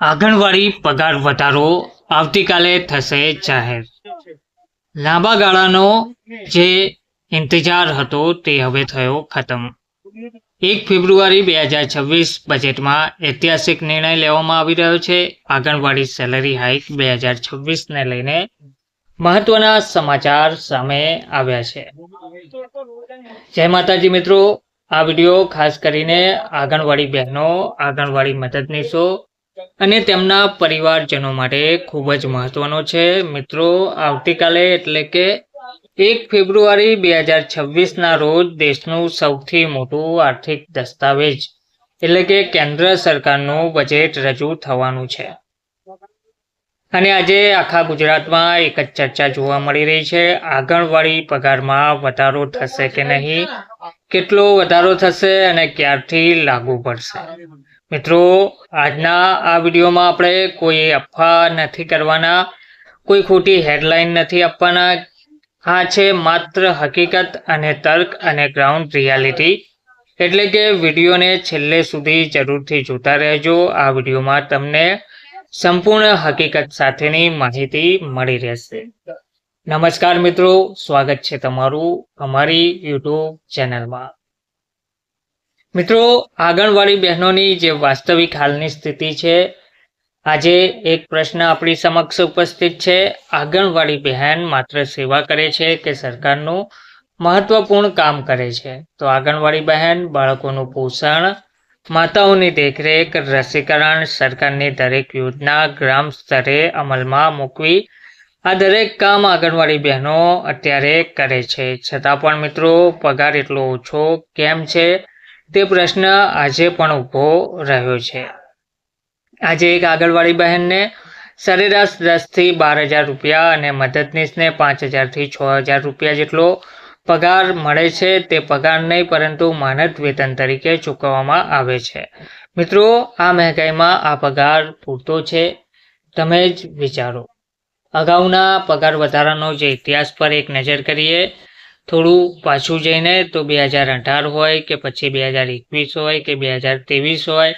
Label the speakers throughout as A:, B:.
A: આંગણવાડી પગાર વધારો આવતીકાલે થશે જાહેર. લાંબા ગાળાનો જે ઇંતજાર હતો તે હવે થયો ખતમ. એક ફેબ્રુઆરી બે હજાર છવ્વીસ બજેટમાં ઐતિહાસિક નિર્ણય લેવામાં આવી રહ્યો છે. આંગણવાડી સેલરી હાઇક બે હજાર છવ્વીસને લઈને મહત્વના સમાચાર સામે આવ્યા છે. જય માતાજી મિત્રો, આ વીડિયો ખાસ કરીને આંગણવાડી બહેનો, આંગણવાડી મદદનીશો અને તેમના પરિવારજનો માટે ખૂબ જ મહત્વનો છે. મિત્રો, આવતીકાલે એટલે કે એક ફેબ્રુઆરી બે હજાર છવ્વીસના રોજ દેશનું સૌથી મોટું આર્થિક દસ્તાવેજ એટલે કે કેન્દ્ર સરકારનું બજેટ રજૂ થવાનું છે. અને આજે આખા ગુજરાતમાં એક જ ચર્ચા જોવા મળી રહી છે. આંગણવાડી પગારમાં વધારો થશે કે નહીં? કેટલો વધારો થશે અને ક્યારથી લાગુ પડશે? મિત્રો, આજના આ વિડીયોમાં આપણે કોઈ અફવા નથી કરવાના, કોઈ ખોટી હેડલાઇન નથી આપવાના. આ છે માત્ર હકીકત અને તર્ક અને ગ્રાઉન્ડ રિયાલિટી એટલે કે વિડીયોને છેલ્લે સુધી જરૂરથી જોતા રહેજો. આ વિડીયોમાં તમને સંપૂર્ણ હકીકત સાથેની માહિતી મળી રહેશે. નમસ્કાર મિત્રો, સ્વાગત છે તમારું અમારી યુટ્યુબ ચેનલમાં મિત્રો, આંગણવાડી બહેનોની જે વાસ્તવિક હાલની સ્થિતિ છે, આજે એક પ્રશ્ન આપણી સમક્ષ ઉપસ્થિત છે. આંગણવાડી બહેન માત્ર સેવા કરે છે કે સરકારનું મહત્વપૂર્ણ કામ કરે છે? તો આંગણવાડી બહેન, બાળકોનું પોષણ, માતાઓની દેખરેખ, રસીકરણ, સરકારની દરેક યોજના ગ્રામ સ્તરે અમલમાં મૂકવી, આ દરેક કામ આંગણવાડી બહેનો અત્યારે કરે છે. છતાં પણ મિત્રો, પગાર એટલો ઓછો કેમ છે? તે પ્રશ્ન આજે પણ ઊભો રહ્યો છે. આજે એક આગળવાળી બહેનને સરેરાશ દસથી બાર હજાર રૂપિયા અને મદદનીશને પાંચ હજારથી છ હજાર રૂપિયા જેટલો પગાર મળે છે તે પગાર નહીં, પરંતુ માનદ વેતન તરીકે ચૂકવવામાં આવે છે. મિત્રો, આ મહેંગાઈમાં આ પગાર પૂરતો છે? તમે જ વિચારો. અગાઉના પગાર વધારાનો જે ઇતિહાસ પર એક નજર કરીએ થોડું પાછું જઈને તો બે હજાર અઢાર હોય કે પછી બે હજાર એકવીસ હોય કે બે હજાર ત્રેવીસ હોય.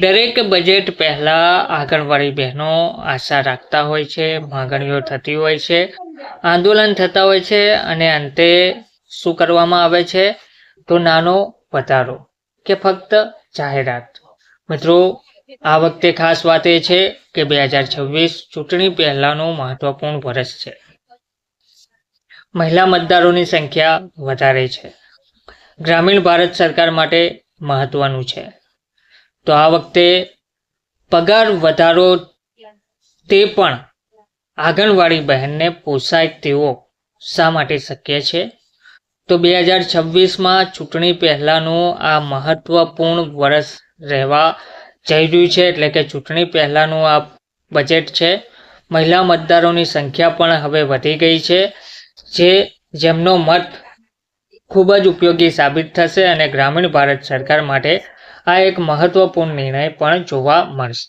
A: દરેક બજેટ પહેલા આંગણવાડી બહેનો આશા રાખતા હોય છે, માંગણીઓ થતી હોય છે, આંદોલન થતા હોય છે અને અંતે શું કરવામાં આવે છે તો નાનો વધારો કે ફક્ત જાહેરાત. મિત્રો, આ વખતે ખાસ વાત એ છે કે બે હજાર છવ્વીસ ચૂંટણી પહેલાનું મહત્વપૂર્ણ વર્ષ છે. મહિલા મતદારોની સંખ્યા વધારે છે. ગ્રામીણ ભારત સરકાર માટે મહત્વનું છે. તો આ વખતે પગાર વધારો તે પણ આંગણવાડી બહેનને પોસાય તેવો શા માટે શક્ય છે? તો બે હજાર છવ્વીસમાં ચૂંટણી પહેલાંનું આ મહત્વપૂર્ણ વર્ષ રહેવા જઈ રહ્યું છે, એટલે કે ચૂંટણી પહેલાંનું આ બજેટ છે. મહિલા મતદારોની સંખ્યા પણ હવે વધી ગઈ છે. જે જેમનો મત ખૂબ જ ઉપયોગી સાબિત થશે અને ગ્રામીણ ભારત સરકાર માટે આ એક મહત્વપૂર્ણ નિર્ણય પણ જોવા મળશે.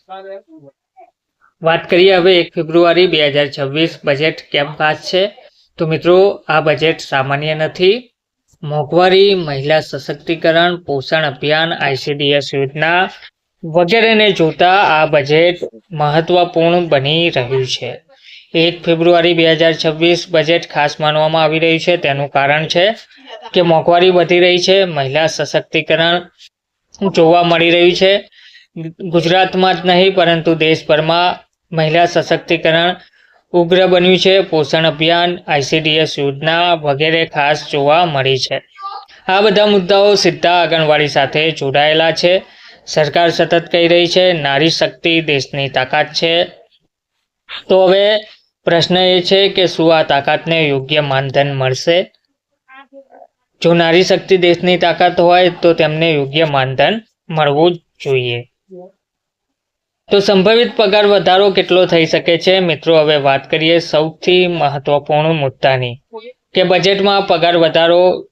A: વાત કરીએ હવે એક ફેબ્રુઆરી બે હજાર છવ્વીસ બજેટ કેમ ખાસ છે? તો મિત્રો, આ બજેટ સામાન્ય નથી. મોંઘવારી, મહિલા સશક્તિકરણ, પોષણ અભિયાન આઈસીડીએસ યોજના વગેરેને જોતા આ બજેટ મહત્વપૂર્ણ બની રહ્યું છે. એક ફેબ્રુઆરી બે હજાર છવ્વીસ બજેટ ખાસ માનવામાં આવી રહ્યું છે. તેનું કારણ છે કે મોંઘવારી વધી રહી છે. મહિલા સશક્તિકરણ જોવા મળી રહ્યું છે. ગુજરાતમાં જ નહીં, પરંતુ દેશભરમાં મહિલા સશક્તિકરણ ઉગ્ર બન્યું છે. પોષણ અભિયાન આઈસીડીએસ યોજના વગેરે ખાસ જોવા મળી છે. આ બધા મુદ્દાઓ સીધા આંગણવાડી સાથે જોડાયેલા છે. સરકાર સતત કહી રહી છે, નારી શક્તિ દેશની તાકાત છે. તો હવે પ્રશ્ન એ છે કે શું આ તાકાતને યોગ્ય માનધન મળશે? જો નારી શક્તિ દેશની તાકાત હોય તો તેમને યોગ્ય માનધન મળવું જોઈએ. તો સંભવિત પગાર વધારો કેટલો થઈ શકે છે? મિત્રો, હવે વાત કરીએ સૌથી મહત્વપૂર્ણ મુદ્દાની. કે બજેટમાં પગાર વધારો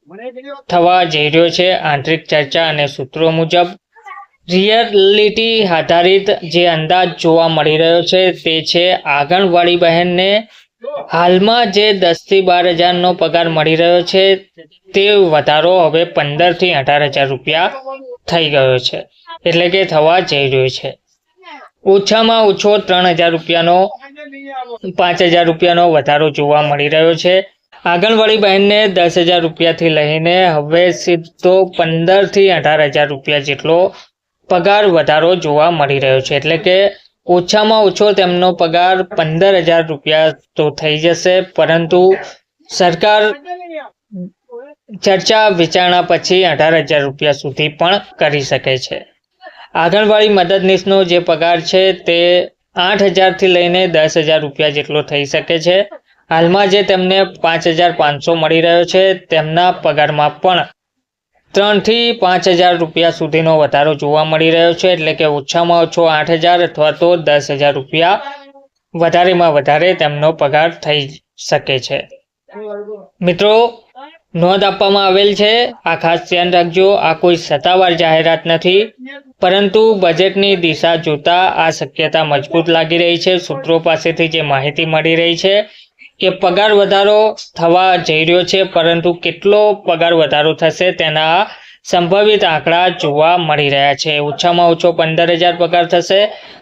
A: થવા જઈ રહ્યો છે, આંતરિક ચર્ચા અને સૂત્રો મુજબ. રિયાલિટી આધારિત જે અંદાજ જોવા મળી રહ્યો છે તે છે, આંગણવાડી બહેનને હાલમાં જે દસથી બાર હજારનો પગાર મળી રહ્યો છે, તે વધારો હવે પંદરથી અઢાર હજાર રૂપિયા થઈ ગયો છે. એટલે કે થવા જઈ રહ્યો છે. ઓછામાં ઓછો ત્રણ હજાર રૂપિયાનો, પાંચ હજાર રૂપિયાનો વધારો જોવા મળી રહ્યો છે. આંગણવાડી બહેનને દસ હજાર રૂપિયાથી લઈને હવે સીધો પંદરથી અઢાર હજાર રૂપિયા જેટલો પગાર વધારો જોવા મળી રહ્યો છે. એટલે કે ઓછામાં ઓછો તેમનો પગાર પંદર હજાર રૂપિયા તો થઈ જશે. પરંતુ સરકાર ચર્ચા વિચારણા પછી અઢાર હજાર રૂપિયા સુધી પણ કરી શકે છે. આંગણવાડી મદદનીશનો જે પગાર છે તે આઠ હજારથી લઈને દસ હજાર રૂપિયા જેટલો થઈ શકે છે. હાલમાં જે તેમને પાંચ હજાર પાંચસો મળી રહ્યો છે, તેમના પગારમાં પણ ત્રણથી પાંચ હજાર રૂપિયા સુધીનો વધારો જોવા મળી રહ્યો છે, એટલે કે ઓછામાં ઓછો આઠ અથવા તો દસ રૂપિયા વધારેમાં વધારે તેમનો પગાર થઈ શકે છે. મિત્રો, નોંધ આપવામાં આવેલ છે, આ ખાસ ધ્યાન રાખજો, આ કોઈ સત્તાવાર જાહેરાત નથી, પરંતુ બજેટની દિશા જોતા આ શક્યતા મજબૂત લાગી રહી છે. સૂત્રો પાસેથી જે માહિતી મળી રહી છે કે પગાર વધારો થવા જઈ રહ્યો છે, પરંતુ કેટલો પગાર વધારો થશે તેના સંભવિત આંકડા જોવા મળી રહ્યા છે. ઓછામાં ઓછો પંદર હજાર પગાર થશે,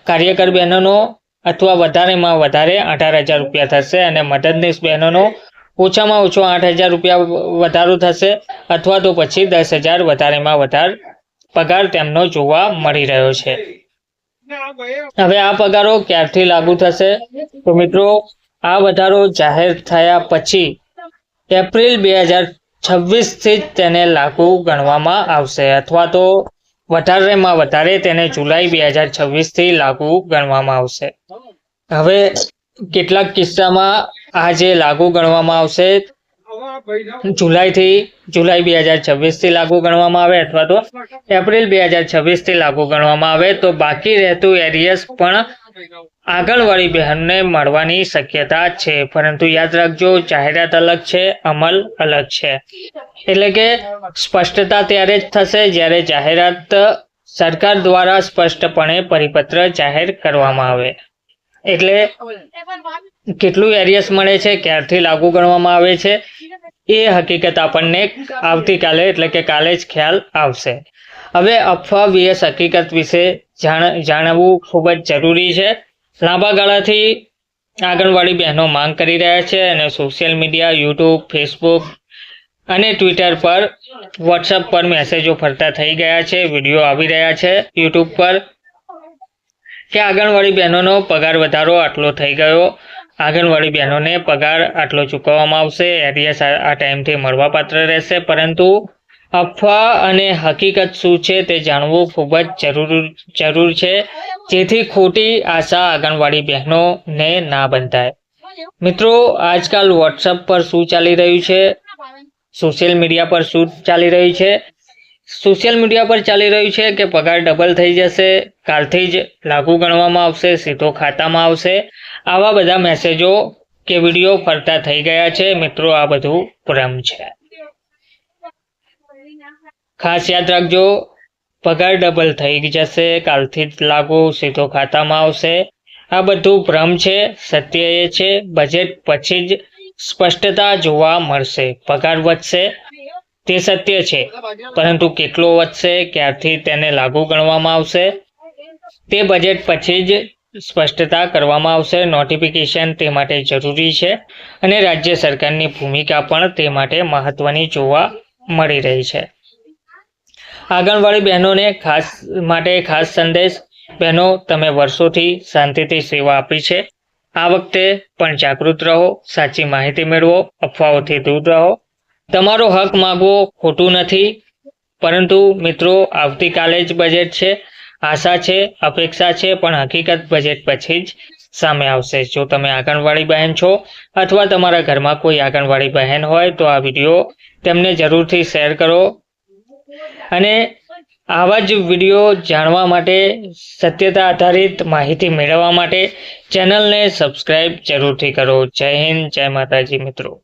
A: કાર્યકર બહેનોનો અથવા વધારેમાં વધારે અઢાર હજાર રૂપિયા થશે અને મદદનીશ બહેનોનો ઓછામાં ઓછો આઠ હજાર રૂપિયા વધારો થશે અથવા તો પછી દસ હજાર વધારેમાં વધારે પગાર તેમનો જોવા મળી રહ્યો છે. હવે આ પગારો ક્યારથી લાગુ થશે? તો મિત્રો આ વધારો જાહેર થયા પછી એપ્રિલ બે હજાર છવ્વીસથી જ તેને લાગુ ગણવામાં આવશે અથવા તો વધારેમાં વધારે તેને જુલાઈ બે હજાર છવ્વીસથી લાગુ ગણવામાં આવશે. હવે કેટલાક કિસ્સામાં આ જે લાગુ ગણવામાં આવશે. જુલાઈથી જુલાઈ બે હજાર છવ્વીસથી લાગુ ગણવામાં આવે અથવા તો એપ્રિલ બે હજાર છવ્વીસથી લાગુ ગણવામાં આવે તો બાકી રહેતું એરિયસ પણ આંગણવાડી બહેનને મળવાની શક્યતા છે, પરંતુ યાદ રાખજો, જાહેરાત અલગ છે, અમલ અલગ છે. એટલે કે સ્પષ્ટતા ત્યારે જ થશે જ્યારે જાહેરાત સરકાર દ્વારા સ્પષ્ટપણે પરિપત્ર જાહેર કરવામાં આવે. એટલે કેટલું એરિયસ મળે છે, ક્યારથી લાગુ ગણવામાં આવે છે, એ હકીકત આપણને આવતીકાલે, એટલે કે કાલે જ ખ્યાલ આવશે. હવે અફવા, વીએસ હકીકત વિશે જાણવું ખૂબ જ જરૂરી છે. લાંબા ગાળાથી આંગણવાડી બહેનો માંગ કરી રહ્યા છે અને સોશિયલ મીડિયા, યુટ્યુબ, ફેસબુક અને ટ્વિટર પર વોટ્સઅપ પર મેસેજો ફરતા થઈ ગયા છે, વીડિયો આવી રહ્યા છે. યુટ્યુબ પર કે આંગણવાડી બહેનોનો પગાર વધારો આટલો થઈ ગયો. આંગણવાડી બહેનોને પગાર આટલો ચૂકવવામાં આવશે. એરિયસ આ ટાઈમથી મળવાપાત્ર રહેશે, પરંતુ અફવા અને હકીકત શું છે તે જાણવું ખૂબ જ જરૂર છે. જેથી ખોટી આશા આંગણવાડી બહેનોને ના બંધાય. મિત્રો, આજકાલ વોટ્સઅપ પર શું ચાલી રહ્યું છે? સોશિયલ મીડિયા પર શું ચાલી રહ્યું છે? સોશિયલ મીડિયા પર ચાલી રહ્યું છે કે પગાર ડબલ થઈ જશે, કાલથી જ લાગુ ગણવામાં આવશે, સીધો ખાતામાં આવશે. આવા બધા મેસેજો કે વીડિયો ફરતા થઈ ગયા છે. મિત્રો, આ બધું ભ્રમ છે. ખાસ યાદ રાખજો, પગાર ડબલ થઈ જશે, કાલથી લાગુ સીધો ખાતામાં આવશે. આ બધું ભ્રમ છે, સત્ય એ છે બજેટ પછી જ સ્પષ્ટતા જોવા મળશે. પગાર વધશે, તે સત્ય છે, પરંતુ કેટલો વધશે, ક્યારથી તેને લાગુ ગણવામાં આવશે? તે બજેટ પછી જ સ્પષ્ટતા કરવામાં આવશે. નોટિફિકેશન તે માટે જરૂરી છે અને રાજ્ય સરકારની ભૂમિકા પણ તે માટે મહત્વની જોવા મળી રહી છે. આંગણવાડી બહેનોને ખાસ માટે ખાસ સંદેશ, બહેનો, તમે વર્ષોથી શાંતિથી સેવા આપી છે. આ વખતે પણ જાગૃત રહો, સાચી માહિતી મેળવો, અફવાઓથી દૂર રહો. તમારો હક માગવો ખોટું નથી. પરંતુ મિત્રો, આવતીકાલે જ બજેટ છે. આશા છે, અપેક્ષા છે, પણ હકીકત બજેટ પછી જ સામે આવશે. જો તમે આંગણવાડી બહેન છો અથવા તમારા ઘરમાં કોઈ આંગણવાડી બહેન હોય તો આ વીડિયો તેમને જરૂરથી શેર કરો. અને આવા જ વીડિયો જાણવા માટે સત્યતા આધારિત માહિતી મેળવવા માટે ચેનલને સબસ્ક્રાઈબ જરૂરથી કરો. જય હિન્દ, જય માતાજી મિત્રો.